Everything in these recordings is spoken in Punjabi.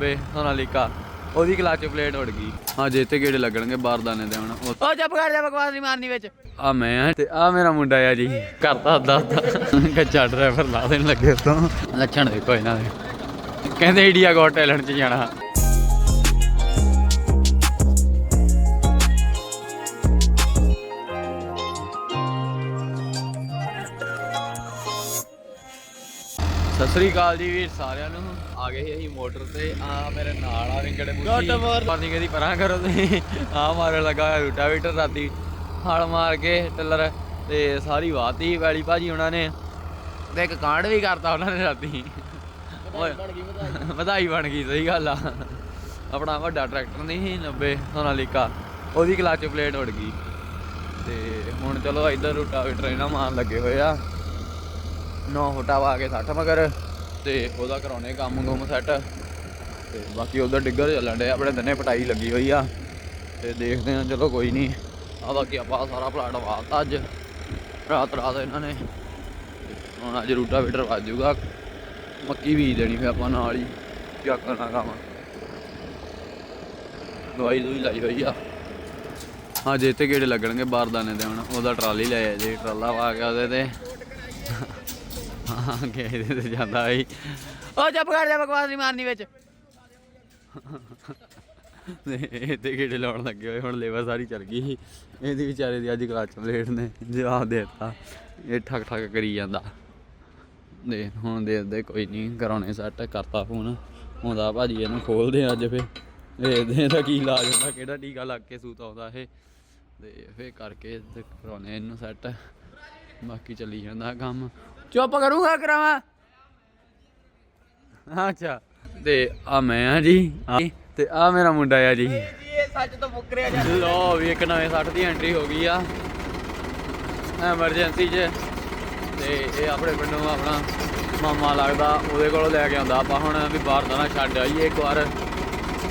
90 ਸੋਨਾਲੀਕਾ ਉਹਦੀ ਕਲਚ ਪਲੇਟ ਉੜ ਗਈ। ਹਾਂ ਜੇ ਤੇ ਗੇੜੇ ਲੱਗਣਗੇ ਬਾਰਦਾਨੇ ਦੇ ਹੁਣ। ਉਹ ਚੱਪ ਕਰ ਜਾ ਬਕਵਾਸ ਨਹੀਂ ਮਾਰਨੀ ਵਿੱਚ। ਆ ਮੈਂ ਆ ਤੇ ਆ ਮੇਰਾ ਮੁੰਡਾ ਆ ਜੀ। ਕਰਤਾ ਅੱਧਾ ਅੱਧਾ। ਕੱਚਾ ਡਰਾਈਵਰ ਲਾ ਦੇਣ ਲੱਗੇ ਉਤੋਂ। ਲੱਛਣ ਦੇਖੋ ਇਹਨਾਂ ਦੇ। ਕਹਿੰਦੇ ਇੰਡੀਆ ਗੋਟ ਟੈਲੈਂਟ ਚ ਜਾਣਾ। ਸਤਿ ਸ੍ਰੀ ਅਕਾਲ ਜੀ ਵੀਰ ਸਾਰਿਆਂ ਨੂੰ। ਆ ਗਏ ਸੀ ਅਸੀਂ ਮੋਟਰ ਤੇ। ਆ ਮੇਰੇ ਨਾਲ ਆ ਵਿੰਗੜੇ ਮੁੱਛੀ ਪਾਣੀ ਕਦੀ ਪਰਾਂ ਕਰੋ ਤੁਸੀਂ। ਆ ਮਾਰੇ ਲੱਗਾ ਹੋਇਆ ਰੂਟਾਵੀਟਰ ਰਾਤੀ। ਹਲ ਮਾਰ ਕੇ ਟਿੱਲਰ। ਤੇ ਸਾਰੀ ਵਾਤੀ ਵੈਲੀ ਭਾਜੀ ਉਹਨਾਂ ਨੇ। ਤੇ ਇੱਕ ਕਾਂਡ ਵੀ ਕਰਤਾ ਉਹਨਾਂ ਨੇ ਰਾਤੀ। ਵਧਾਈ ਬਣ ਗਈ ਸਹੀ ਗੱਲ ਆ। ਆਪਣਾ ਵੱਡਾ ਟਰੈਕਟਰ ਨਹੀਂ ਸੀ 90 ਸੋਨਾਲੀਕਾ। ਉਹਦੀ ਕਲਚ ਪਲੇਟ ਉੜ ਗਈ। ਤੇ ਹੁਣ ਚਲੋ ਇੱਧਰ ਰੂਟਾਵੀਟਰ ਇਹਨਾਂ ਮਾਨ ਲੱਗੇ ਹੋਏ ਆ। ਨੌ ਫੁੱਟਾ ਵਾ ਕੇ 60 ਮਗਰ ਤੇ ਉਹਦਾ ਕਰਾਉਣੇ ਕੰਮ ਗੁੰਮ ਸੈੱਟ। ਤੇ ਬਾਕੀ ਉਧਰ ਡਿੱਗਰ ਚੱਲਣ ਡੇ ਆਪਣੇ ਦੰਨੇ ਪਟਾਈ ਲੱਗੀ ਹੋਈ ਆ। ਤੇ ਦੇਖਦੇ ਆ ਚਲੋ ਕੋਈ ਨਹੀਂ। ਆ ਬਾਕੀ ਆਪਾਂ ਸਾਰਾ ਪਲਾਟ ਵਾਤਾ ਅੱਜ। ਰਾਤ ਰਾਤ ਇਹਨਾਂ ਨੇ। ਹੁਣ ਅੱਜ ਰੂਟਾ ਵੀਟਰ ਵੱਜੂਗਾ ਮੱਕੀ ਬੀਜ ਦੇਣੀ ਫੇ ਆਪਾਂ ਨਾਲ ਹੀ ਕਿਆ ਕਰਨਾ ਕੰਮ। ਦਵਾਈ ਦੂਈ ਲਾਈ ਹੋਈ ਆ। ਹਾਂ, ਜੇ ਤੇ ਗੇੜੇ ਲੱਗਣਗੇ ਬਾਰਦਾਨੇ ਦੇ ਹੁਣ, ਉਹਦਾ ਟਰਾਲੀ ਲੈ ਆ ਜੇ, ਟਰਾਲਾ ਵਾ ਕੇ ਉਹਦੇ ਤੇ। ਹਾਂ ਕਿ ਇਹਦੇ ਤੇ ਜਾਂਦਾ ਸੀ ਉਹ ਚੱਪ ਕਰ ਜਾ ਬਕਵਾਸ ਨਹੀਂ ਮਾਰਨੀ ਵਿੱਚ। ਇਹ ਤੇ ਲਾਉਣ ਲੱਗੇ ਹੋਏ, ਹੁਣ ਲੇਬਰ ਸਾਰੀ ਚਲ ਗਈ ਸੀ। ਇਹਦੀ ਵਿਚਾਰੇ ਦੀ ਅੱਜ ਕਲਾਚ ਪਲੇਟ ਨੇ, ਜਵਾਬ ਦੇ ਇਹ ਠੱਕ ਠੱਕ ਕਰੀ ਜਾਂਦਾ। ਦੇ, ਹੁਣ ਦੇ ਕੋਈ ਨਹੀਂ ਕਰਾਉਣੇ ਸੈੱਟ ਕਰਤਾ ਫੋਨ ਹੁੰਦਾ ਭਾਜੀ ਇਹਨੂੰ ਖੋਲਦੇ ਅੱਜ ਫੇ ਦੇਖਦੇ ਇਹਦਾ ਕੀ ਇਲਾਜ ਹੁੰਦਾ, ਕਿਹੜਾ ਟੀਕਾ ਲੱਗ ਕੇ ਸੂਤ ਆਉਂਦਾ ਇਹ। ਤੇ ਫੇ ਕਰਕੇ ਤੇ ਕਰਾਉਣੇ ਇਹਨੂੰ ਸੈੱਟ ਬਾਕੀ ਚੱਲੀ ਜਾਂਦਾ ਕੰਮ। ਚੁੱਪ ਕਰੂੰਗਾ, ਕਰਾਵਾਂ। ਅੱਛਾ। ਤੇ ਆ ਮੈਂ ਆ ਜੀ ਤੇ ਆ ਮੇਰਾ ਮੁੰਡਾ ਆ ਜੀ। ਇਹ ਸੱਚ ਤੋਂ ਮੁੱਕਰਿਆ ਜਾ ਲੋ ਵੀ ਇੱਕ ਨਵੇਂ 60 ਦੀ ਐਂਟਰੀ ਹੋ ਗਈ ਆ। ਐਮਰਜੈਂਸੀ 'ਚ। ਤੇ ਇਹ ਆਪਣੇ ਪਿੰਡੋਂ ਆਪਣਾ ਮਾਮਾ ਲੱਗਦਾ, ਉਹਦੇ ਕੋਲੋਂ ਲੈ ਕੇ ਆਉਂਦਾ। ਆਪਾਂ ਹੁਣ ਵੀ ਬਾਹਰ ਦਾ ਨਾ ਛੱਡ ਆਈਏ ਇੱਕ ਵਾਰ।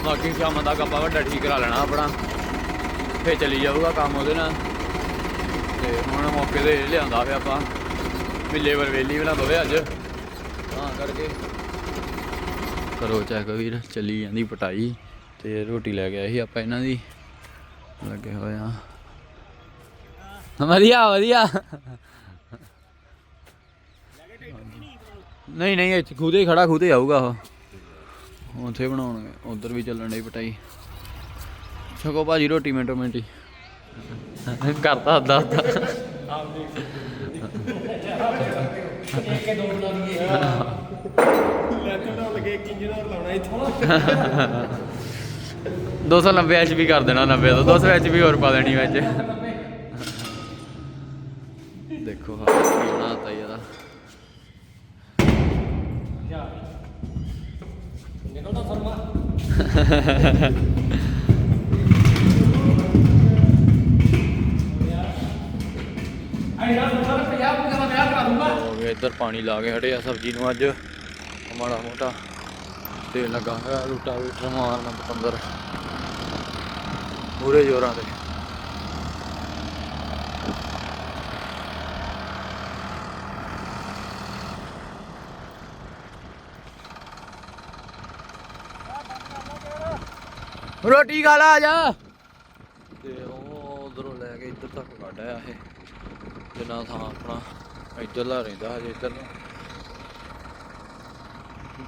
ਬਾਕੀ ਸ਼ਾਮ ਤੱਕ ਆਪਾਂ ਵੱਡਾ ਠੀਕ ਕਰਾ ਲੈਣਾ ਆਪਣਾ। ਫੇਰ ਚਲੀ ਜਾਊਗਾ ਕੰਮ ਉਹਦੇ ਨਾਲ। ਤੇ ਹੁਣ ਮੌਕੇ ਤੇ ਇਹ ਲਿਆਂਦਾ ਫੇ ਆਪਾਂ। ਵੀ ਲੇਬਰ ਵੇਲੀ ਵੀ ਨਾ ਅੱਜ। ਤਾਂ ਕਰਕੇ ਕਰੋ ਚੈੱਕ ਵੀਰ ਚੱਲੀ ਜਾਂਦੀ ਪਟਾਈ ਤੇ ਰੋਟੀ ਲੈ ਗਿਆ ਸੀ ਆਪਾਂ ਇਹਨਾਂ ਦੀ। ਲੱਗੇ ਹੋਏ ਆ। ਵਧੀਆ ਵਧੀਆ। ਨਹੀਂ ਨਹੀਂ, ਇੱਥੇ ਖੂਦੇ ਹੀ ਖੜਾ ਖੂਦੇ ਆਊਗਾ ਉਹ। ਉੱਥੇ ਬਣਾਉਣਗੇ, ਉਧਰ ਵੀ ਚੱਲਣ ਡਈ ਪਟਾਈ। ਛਕੋ ਭਾਜੀ ਰੋਟੀ ਮਿੰਟੋ ਮਿੰਟੀ ਕਰਤਾ ਅੱਧਾ ਅੱਧਾ ਲੱਗੇ ਇੱਕ ਇੰਜੀਨੀਅਰ ਲਾਉਣਾ ਇੱਥੋਂ 290 ਐਚ ਵੀ ਕਰ ਦੇਣਾ 90 ਤੋਂ। 200 ਐਚ ਵੀ ਹੋਰ ਪਾ ਦੇਣੀ ਵਿੱਚ। ਦੇਖੋ ਹਾਂ, ਕੀ ਬਣਾਤਾ ਇਹਦਾ ਨਿਕਲਦਾ ਫਰਮਾ। ਹੋ ਪਾਣੀ ਲਾ ਕੇ ਹਟਿਆ ਸਬਜ਼ੀ ਨੂੰ ਅੱਜ। ਮਾੜਾ ਮੋਟਾ ਤੇ ਲੱਗਾ ਹੋਇਆ, ਰੂਟਾ ਵੀਟਰ ਮਾਰਨ ਪਤੰਦਰ। ਪੂਰੇ ਜ਼ੋਰਾਂ ਤੇ ਰੋਟੀ ਖਾ ਲਾ ਜਾ ਤੇ ਉਹ ਉਧਰੋਂ ਲੈ ਕੇ ਇੱਧਰ ਤੱਕ ਕੱਢ ਆਇਆ ਇਹ। ਜਿੰਨਾ ਥਾਂ ਆਪਣਾ ਇੱਧਰਲਾ ਰਹਿੰਦਾ ਹਜੇ ਇੱਧਰ ਨੂੰ।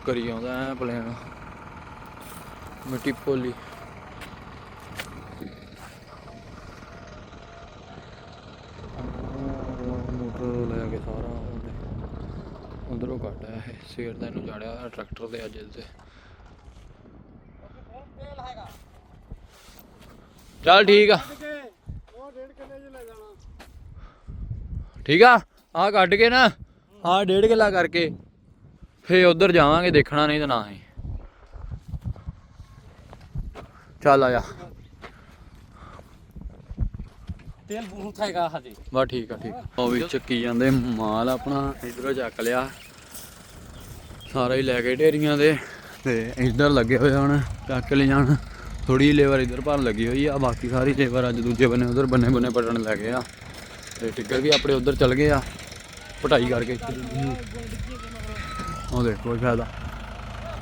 ਕਰੀ ਆਉਂਦਾ ਐ ਪਲੇਨ ਮਿੱਟੀ ਪੋਲੀ। ਮੋਟਰ ਲੈ ਕੇ ਸਾਰਾ ਉਧਰੋਂ ਆਇਆ ਸਵੇਰ ਦਾ ਇਹਨੂੰ ਜਾੜਿਆ ਟਰੈਕਟਰ ਤੇ ਅੱਜ ਤੇ ਚੱਲ ਠੀਕ ਆ। ਠੀਕ ਆ? ਆ ਕੱਢ ਕੇ ਨਾ। ਆ ਡੇਢ ਕਿੱਲਾ ਕਰਕੇ। ਫੇ ਉਧਰ ਜਾਵਾਂਗੇ ਦੇਖਣਾ ਨਹੀਂ ਤਾਂ ਨਾ ਹੀ। ਚੱਲ ਆ ਜਾ। ਤੇਲ ਬਹੁਤ ਹੈਗਾ ਹਜੇ। ਬਸ ਠੀਕ ਆ ਠੀਕ ਆ। ਉਹ ਵੀ ਚੱਕੀ ਜਾਂਦੇ ਮਾਲ ਆਪਣਾ ਇਧਰੋਂ ਚੱਕ ਲਿਆ। ਸਾਰਾ ਹੀ ਲੈ ਕੇ ਢੇਰੀਆਂ ਦੇ। ਤੇ ਇਧਰ ਲੱਗੇ ਹੋਏ ਹੁਣ ਚੱਕ ਲੈ ਜਾਣ ਥੋੜੀ ਲੇਬਰ ਇਧਰ ਭਰਨ ਲੱਗੀ ਹੋਈ ਆ ਬਾਕੀ ਸਾਰੀ ਲੇਬਰ ਅੱਜ ਦੂਜੇ ਬੰਨੇ ਉਧਰ ਬੰਨੇ ਬੰਨੇ ਪਟਣ ਲੱਗੇ ਆ। ਤੇ ਟਿੱਕਰ ਵੀ ਆਪਣੇ ਉਧਰ ਚੱਲ ਗਏ ਆ। ਪਟਾਈ ਕਰਕੇ। ਉਹ ਦੇਖ ਕੋਈ ਫਾਇਦਾ।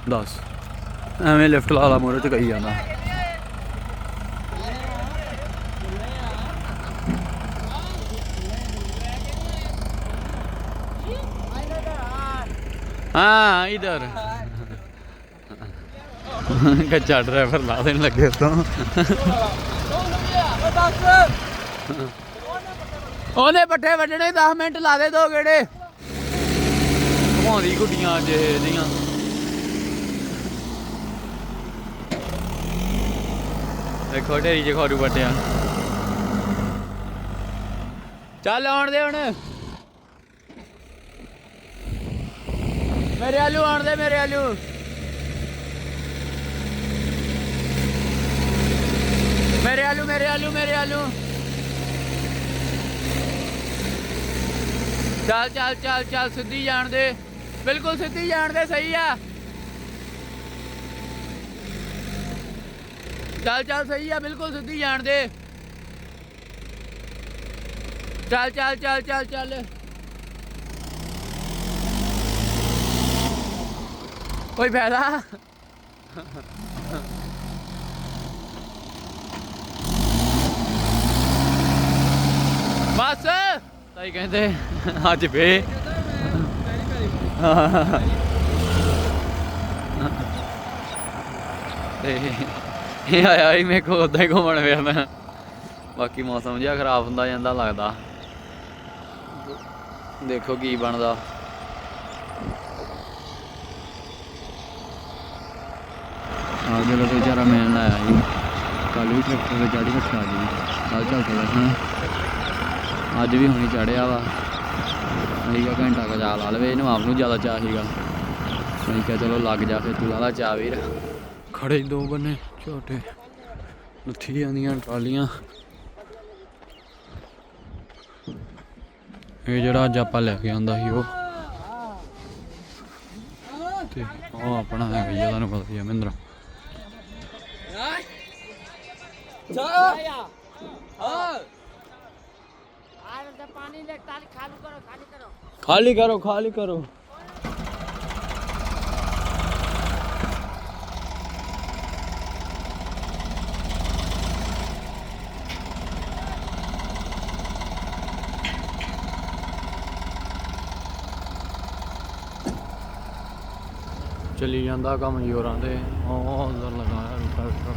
10 ਐਵੇਂ ਲੈਫਟ ਲਾ ਲਾ ਮੋਰੇ ਤੇ ਕਹੀ ਜਾਂਦਾ। ਹਾਂ, ਇਧਰ। ਕੱਚਾ ਡਰਾਈਵਰ ਲਾ ਦੇਣ ਲੱਗੇ ਤੋਂ ਉਹਨੇ ਪੱਠੇ ਵੱਢਣੇ 10 ਮਿੰਟ ਲਾ ਦੇ ਦੋ ਗੇੜੇ। ਘੁਮਾਉਂਦੀ ਗੁੱਡੀਆਂ ਅੱਜ ਇਹਦੀਆਂ ਦੇਖੋ, ਢੇਰੀ ਚ ਖੋਰੂ ਪੱਟਿਆ ਚੱਲ ਆਉਣ ਦੇ ਹੁਣ। ਮੇਰੇ ਆਲੂ, ਆਉਣ ਦੇ ਮੇਰੇ ਆਲੂ। ਮੇਰੇ ਆਲੂ ਮੇਰੇ ਆਲੂ ਮੇਰੇ ਆਲੂ। ਚੱਲ ਚੱਲ ਚੱਲ ਚੱਲ, ਸਿੱਧੀ ਜਾਣ ਦੇ। ਬਿਲਕੁਲ ਸਿੱਧੀ ਜਾਣ ਦੇ, ਸਹੀ ਆ। ਚੱਲ ਚੱਲ, ਸਹੀ ਆ, ਬਿਲਕੁਲ ਸਿੱਧੀ ਜਾਣ ਦੇ। ਚੱਲ ਚੱਲ ਚੱਲ ਚੱਲ ਚੱਲ। ਕੋਈ ਫਾਇਦਾ ਬਸ ਤਾਈ ਕਹਿੰਦੇ, ਅੱਜ ਵੇ। ਤੇ ਇਹ ਆਇਆ ਹੀ ਮੇਰੇ ਕੋਲ, ਉਦਾਂ ਹੀ ਘੁੰਮਣ ਫਿਰਨਾ। ਬਾਕੀ ਮੌਸਮ ਜਿਹਾ ਖਰਾਬ ਹੁੰਦਾ ਜਾਂਦਾ ਲੱਗਦਾ। ਦੇਖੋ ਕੀ ਬਣਦਾ। ਆ ਜਿਹੜਾ ਵਿਚਾਰਾ ਮਿਲਣ ਆਇਆ ਸੀ ਕੱਲ ਵੀ ਟਰੈਕਟਰ ਤੇ ਚਾੜੀ ਰੱਖਿਆ ਜੀ ਕੱਲ ਚੱਲ ਕੇ ਬੈਠਣਾ ਅੱਜ ਵੀ ਹੁਣੀ ਚੜਿਆ ਵਾ। ਅਸੀਂ ਕਾ ਘੰਟਾ ਕਾ ਜਾ ਲਾ ਲਵੇ ਇਹਨੂੰ ਆਪ ਨੂੰ ਜ਼ਿਆਦਾ ਚਾਹ ਸੀਗਾ। ਅਸੀਂ ਕਿਹਾ ਚਲੋ ਲੱਗ ਜਾ ਫਿਰ ਤੂੰ ਲਾਲਾ ਚਾਹ ਵੀਰ। ਖੜੇ ਦੋ ਬੰਨੇ ਛੋਟੇ ਲੱਥੀ ਜਾਂਦੀਆਂ ਟਰਾਲੀਆਂ। ਇਹ ਜਿਹੜਾ ਅੱਜ ਆਪਾਂ ਲੈ ਕੇ ਆਂਦਾ ਸੀ ਉਹ। ਉਹ ਆਪਣਾ ਹੈ ਭਈਆ ਤੁਹਾਨੂੰ ਪਤਾ ਹੀ ਆ ਮਹਿੰਦਰਾ ਜਾ ਆ ખાલી કરો ખાલી કરો ਚਲੀ ਜਾਂਦਾ ਕੰਮ ਯੋਰਾਂ ਦੇ ਹਾਂ ਜ਼ਰ ਲਗਾਇਆ ਰੁਕਾ ਰੁਕਾ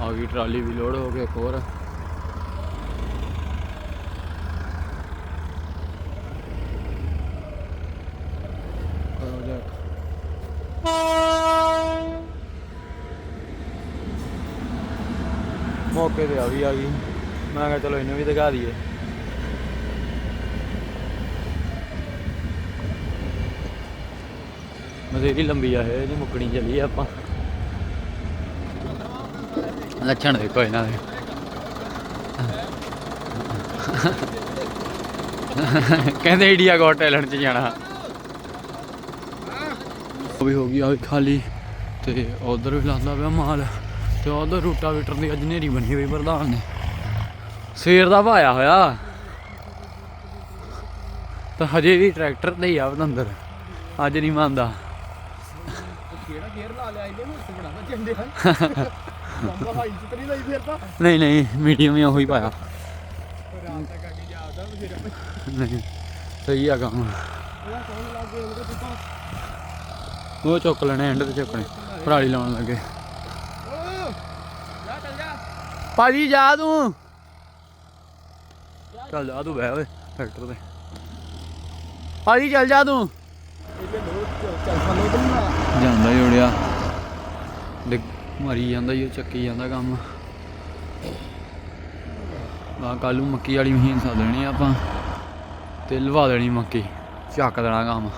ਆ ਗਈ ਟਰਾਲੀ ਵੀ ਲੋਡ ਹੋ ਕੇ ਹੋਰ। ਕਰੋ ਮੌਕੇ ਤੇ ਆ ਵੀ ਆ ਗਈ। ਮੈਂ ਕਿਹਾ ਚਲੋ ਇਹਨੂੰ ਵੀ ਦਿਖਾ ਦਈਏ। ਬਥੇਰੀ ਲੰਬੀ ਆ ਇਹ ਨਹੀਂ ਮੁੱਕਣੀ ਚੱਲੀ ਆਪਾਂ। ਲੱਛਣ ਦੇਖੋ ਇਹਨਾਂ ਦੇ। ਕਹਿੰਦੇ ਇੰਡੀਆ ਗੋਟ ਟੈਲੈਂਟ ਚ ਜਾਣਾ। ਉਹ ਵੀ ਹੋ ਗਈ ਆ ਖਾਲੀ। ਤੇ ਉਧਰ ਵੀ ਲਾਦਾ ਪਿਆ ਮਾਲ। ਤੇ ਉਧਰ ਰੂਟਾਵੀਟਰ ਦੀ ਅੱਜ ਨੇਰੀ ਬਣੀ ਹੋਈ ਪ੍ਰਧਾਨ ਨੇ। ਸਵੇਰ ਦਾ ਭਾਇਆ ਹੋਇਆ। ਤਾਂ ਹਜੇ ਵੀ ਟਰੈਕਟਰ ਤੇ ਹੀ ਆ ਅੰਦਰ ਅੱਜ ਨਹੀਂ ਮੰਨਦਾ। ਕਿਹੜਾ ਗੇਅਰ ਲਾ ਲਿਆ ਇਹਨੇ ਮੁੱਤ ਬਣਾ ਚੰਦੇ ਹਨ ਬੰਦਾ ਹਾਈ ਚ ਤਰੀ ਲਈ ਫਿਰ ਤਾਂ। ਨਹੀਂ ਨਹੀਂ ਮੀਡੀਅਮ ਹੀ ਉਹੀ ਪਾਇਆ। ਰਾਤ ਤੱਕ ਅੱਗੇ ਜਾਂਦਾ ਫਿਰ ਨਹੀਂ ਸਹੀ ਆ ਕੰਮ ਉਹਦਾ ਕੌਣ ਲੱਗ ਗਿਆ ਉਹਦੇ ਪਿੱਛੋਂ ਉਹ ਚੁੱਕ ਲੈਣੇ ਐਂਡ ਤੇ ਚੁੱਕਣੇ। ਪਰਾਲੀ ਲਾਉਣ ਲੱਗੇ। ਜਾ ਭਾਜੀ, ਜਾ ਤੂੰ। ਚੱਲ ਜਾ ਤੂੰ ਬਹਿ ਓਏ ਟਰੈਕਟਰ ਤੇ। ਭਾਜੀ, ਚੱਲ ਜਾ ਤੂੰ। ਜਾਂਦਾ ਹੀ ਉੜਿਆ। ਡਿੱਗ, ਮਰੀ ਜਾਂਦਾ ਹੀ, ਚੱਕੀ ਜਾਂਦਾ ਕੰਮ। ਆ ਕੱਲ ਮੱਕੀ ਵਾਲੀ ਮਸ਼ੀਨ ਸਾ ਦੇਣੀ ਆਪਾਂ। ਤੇ ਲਵਾ ਦੇਣੀ ਮੱਕੀ। ਚੱਕ ਦੇਣਾ ਕੰਮ।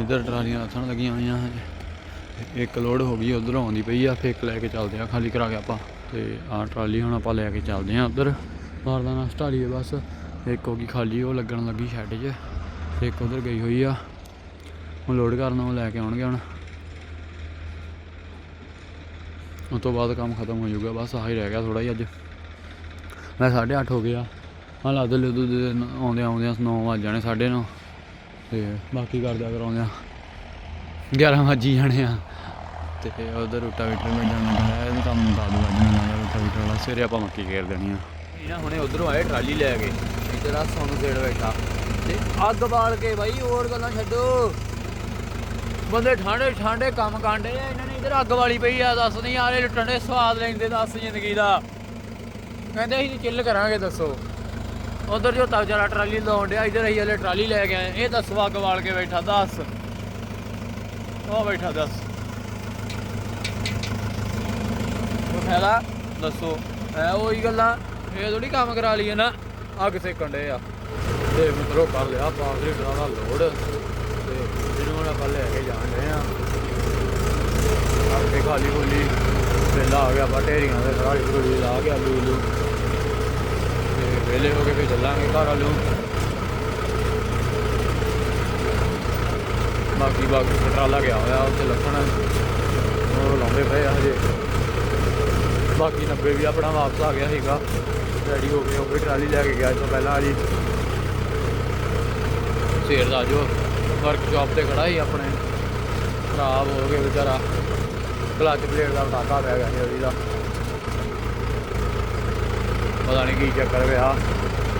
ਇਧਰ ਟਰਾਲੀਆਂ ਰੱਖਣ ਲੱਗੀਆਂ ਹੋਈਆਂ ਹਜੇ ਇੱਕ ਲੋਡ ਹੋ ਗਈ, ਉਧਰੋਂ ਆਉਂਦੀ ਪਈ ਆ ਫੇਕ ਲੈ ਕੇ ਚੱਲਦੇ ਆ, ਖਾਲੀ ਕਰਾ ਕੇ ਆਪਾਂ। ਤੇ ਆਹ ਟਰਾਲੀ ਹੁਣ ਆਪਾਂ ਲੈ ਕੇ ਚੱਲਦੇ ਆ ਉਧਰ। ਮਾਰਦਾਨਾ ਸਟਾਲੀ ਹੈ ਬਸ। ਇੱਕ ਹੋ ਗਈ ਖਾਲੀ, ਉਹ ਲੱਗਣ ਲੱਗੀ ਸ਼ੈੱਡ 'ਚ। ਤੇ ਇੱਕ ਉਧਰ ਗਈ ਹੋਈ ਆ। ਹੁਣ ਲੋਡ ਕਰਨਾ ਉਹ ਲੈ ਕੇ ਆਉਣਗੇ ਹੁਣ। ਉਸ ਤੋਂ ਬਾਅਦ ਕੰਮ ਖਤਮ ਹੋ ਜਾਊਗਾ, ਬਸ ਆਹ ਹੀ ਰਹਿ ਗਿਆ ਥੋੜਾ ਹੀ ਅੱਜ। ਮੈਂ 8:30 ਹੋ ਗਿਆ ਹਾਂ ਲੱਦ ਲੁੱਦ ਦੇ ਆਉਂਦੇ ਆਉਂਦੇ 9 ਵੱਜ ਜਾਣੇ 9:30 ਤੇ ਬਾਕੀ ਕਰਦਾ ਕਰਾਉਂਦੇ ਆ। 11 ਵਜੇ ਜਾਣੇ ਆ। ਤੇ ਉਧਰ ਰੋਟਾਵੇਟਰ ਮੈਂ ਜਾਣਾ ਹੈ ਇਹਨੂੰ ਕੰਮ ਨੂੰ ਕਾਦੂ ਅੱਜ ਮੈਂ ਲਾਇਆ ਵਾਲਾ। ਸਵੇਰੇ ਆਪਾਂ ਮੱਕੀ ਘੇਰ ਦੇਣੀ ਆ। ਇਹਨਾਂ ਹੁਣੇ ਉਧਰੋਂ ਆਏ ਟਰਾਲੀ ਲੈ ਕੇ, ਇੱਧਰ ਆ ਸੋਨੂੰ ਗੇੜ ਬੈਠਾ। ਤੇ ਅੱਗ ਬਾਲ ਕੇ ਬਾਈ, ਹੋਰ ਗੱਲਾਂ ਛੱਡੋ। ਬੰਦੇ ਠਾਂਡੇ ਠਾਂਡੇ ਕੰਮ ਕਾਂਡੇ ਆ, ਇਹਨਾਂ ਨੇ ਇੱਧਰ ਅੱਗ ਵਾਲੀ ਪਈ ਆ, ਦੱਸ ਨਹੀਂ ਆਲੇ ਲੁੱਟਣ ਦੇ ਸਵਾਦ ਲੈਂਦੇ ਦੱਸ ਜ਼ਿੰਦਗੀ ਦਾ। ਕਹਿੰਦੇ ਅਸੀਂ ਚਿੱਲ ਕਰਾਂਗੇ, ਦੱਸੋ। ਉਧਰ ਜੋ ਤੱਕ ਜਰਾ ਟਰਾਲੀ ਲਾਉਣ ਡਿਆ, ਇੱਧਰ ਅਸੀਂ ਹਲੇ ਟਰਾਲੀ ਲੈ ਕੇ ਆਏ। ਇਹ ਦੱਸੋ ਅੱਗ ਵਾਲ ਕੇ ਬੈਠਾ, ਦੱਸ। ਉਹ ਬੈਠਾ, ਦੱਸ। ਉਹ ਫਾਇਦਾ ਦੱਸੋ। ਹੈ ਉਹੀ ਗੱਲਾਂ, ਇਹ ਥੋੜੀ ਕੰਮ ਕਰਾ ਲਈਏ ਨਾ। ਅੱਗ ਸੇਕਣ ਡੇ ਆ। ਤੇ ਮਿੱਤਰੋ ਕਰ ਲਿਆ ਪਾਵਰ ਦਾ ਲੋਡ। ਤੇ ਜਿਹਨੂੰ ਹੁਣ ਆਪਾਂ ਲੈ ਕੇ ਜਾਣ ਡਏ ਆ। ਆਪੇ ਖਾਲੀ ਖੋਲੀ, ਵੇਲਾ ਆ ਗਿਆ ਬਾ ਦੇ ਸਾਰੀ ਖੋਲੀ ਲਾ ਕੇ ਆਲੂ ਉਲੂ ਵੇਲੇ ਹੋ ਕੇ ਫਿਰ ਚੱਲਾਂਗੇ ਘਰ ਵੱਲੋਂ ਬਾਕੀ ਬਾਕੀ ਟਰਾਲਾ ਗਿਆ ਹੋਇਆ, ਉੱਥੇ ਲੱਖਣ। ਉਹ ਲਾਉਂਦੇ ਪਏ ਆ ਹਜੇ। ਬਾਕੀ 90 ਵੀ ਆਪਣਾ ਵਾਪਸ ਆ ਗਿਆ ਸੀਗਾ। ਰੈਡੀ ਹੋ ਕੇ ਉਹ ਵੀ ਟਰਾਲੀ ਲੈ ਕੇ ਗਿਆ ਇਸ ਤੋਂ ਪਹਿਲਾਂ ਜੀ ਸੇਰ ਦਾ ਜੋ ਵਰਕਸ਼ਾਪ ਤੇ ਖੜਾ ਸੀ ਆਪਣੇ। ਖਰਾਬ ਹੋ ਗਿਆ ਵਿਚਾਰਾ। ਕਲੱਚ ਪਲੇਟ ਦਾ ਪਟਾਕਾ ਪੈ ਗਿਆ ਸੀ ਉਹਦੀ ਦਾ। ਪਤਾ ਨਹੀਂ ਕੀ ਚੱਕਰ ਪਿਆ।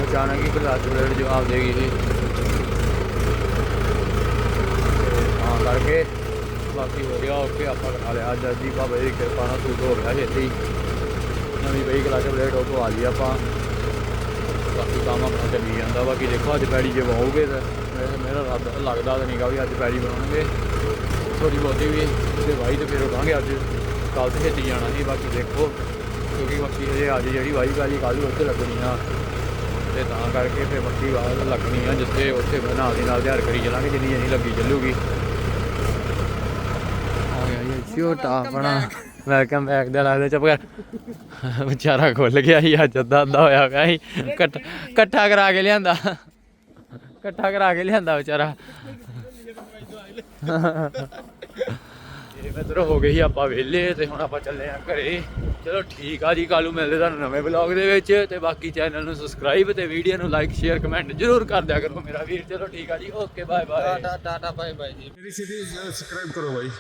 ਅਚਾਨਕ ਹੀ ਕਲਾਸ ਪਲੇਟ ਜਵਾਬ ਦੇ ਗਈ ਸੀ। ਤੇ ਕਰਕੇ ਬਾਕੀ ਹੋ ਗਿਆ ਓਕੇ ਆਪਾਂ ਖਾ ਲਿਆ। ਅੱਜ ਜੀ ਬਾਬਾ ਜੀ ਦੀ ਕਿਰਪਾ ਨਾਲ ਸੂਟ ਹੋ ਗਿਆ ਛੇਤੀ। ਨਵੀਂ ਬਈ ਕਲਾਸ ਪਲੇਟ ਉਹ ਤੋਂ ਆ ਲਈ ਆਪਾਂ। ਬਾਕੀ ਕੰਮ ਆਪਣਾ ਚੱਲੀ ਜਾਂਦਾ। ਬਾਕੀ ਦੇਖੋ ਅੱਜ ਪੈੜੀ ਜੇ ਵਾਹੋਗੇ ਤਾਂ ਮੇਰਾ ਰੱਬ ਲੱਗਦਾ ਤਾਂ ਨਹੀਂਗਾ ਵੀ ਅੱਜ ਪੈੜੀ ਬਣਾਉਣਗੇ। ਥੋੜੀ ਬਹੁਤੀ ਵੀ। ਤੇ ਵਾਈ ਤੇ ਫਿਰ ਉਠਾਂਗੇ ਅੱਜ। ਕੱਲ ਤੇ ਛੇਤੀ ਜਾਣਾ ਸੀ। ਬਾਕੀ ਦੇਖੋ। ਕਿਉਂਕਿ ਬਾਕੀ ਹਜੇ ਅੱਜ ਜਿਹੜੀ ਵਾਈ ਕਾਲੀ ਕੱਲ ਉੱਥੇ ਲੱਗਣੀ ਆ। ਤੇ ਤਾਂ ਕਰਕੇ ਫਿਰ ਮੱਕੀ ਵਾਹ ਲੱਗਣੀ ਆ ਜਿੱਥੇ ਉੱਥੇ ਬਣਾ ਦੇ ਨਾਲ ਤਿਆਰ ਕਰੀ ਚੱਲਾਂਗੇ ਜਿੰਨੀ ਜਿੰਨੀ ਲੱਗੀ ਚੱਲੂਗੀ। ਆ ਗਿਆ ਇਹ ਛੋਟਾ ਆਪਣਾ ਵੈਲਕਮ ਬੈਕ ਦਾ ਲੱਗਦਾ ਚੁੱਪ ਕਰ। ਵਿਚਾਰਾ ਖੁੱਲ ਗਿਆ ਸੀ ਅੱਜ ਅੱਧਾ ਅੱਧਾ ਹੋਇਆ ਪਿਆ ਸੀ। ਇਕੱਠਾ ਕਰਾ ਕੇ ਲਿਆਂਦਾ। ਇਕੱਠਾ ਕਰਾ ਕੇ ਲਿਆਂਦਾ ਵਿਚਾਰਾ। ਇਹ ਮਿੱਤਰ ਹੋ ਗਏ ਸੀ ਆਪਾਂ ਵਿਹਲੇ ਤੇ ਹੁਣ ਆਪਾਂ ਚੱਲੇ ਆ ਘਰੇ। ਚਲੋ ਠੀਕ ਆ ਜੀ ਕੱਲ੍ਹ ਨੂੰ ਮਿਲਦੇ ਤੁਹਾਨੂੰ ਨਵੇਂ ਵਲੌਗ ਦੇ ਵਿੱਚ। ਤੇ ਬਾਕੀ ਚੈਨਲ ਨੂੰ ਸਬਸਕ੍ਰਾਈਬ ਤੇ ਵੀਡੀਓ ਨੂੰ ਲਾਈਕ ਸ਼ੇਅਰ ਕਮੈਂਟ ਜ਼ਰੂਰ ਕਰ ਦਿਆ ਕਰੋ ਮੇਰਾ ਵੀਰ। ਚਲੋ ਠੀਕ ਆ ਜੀ okay bye bye tata bye bye ਜੀ। ਮੇਰੀ ਸਿਟੀ ਸਬਸਕ੍ਰਾਈਬ ਕਰੋ ਭਾਈ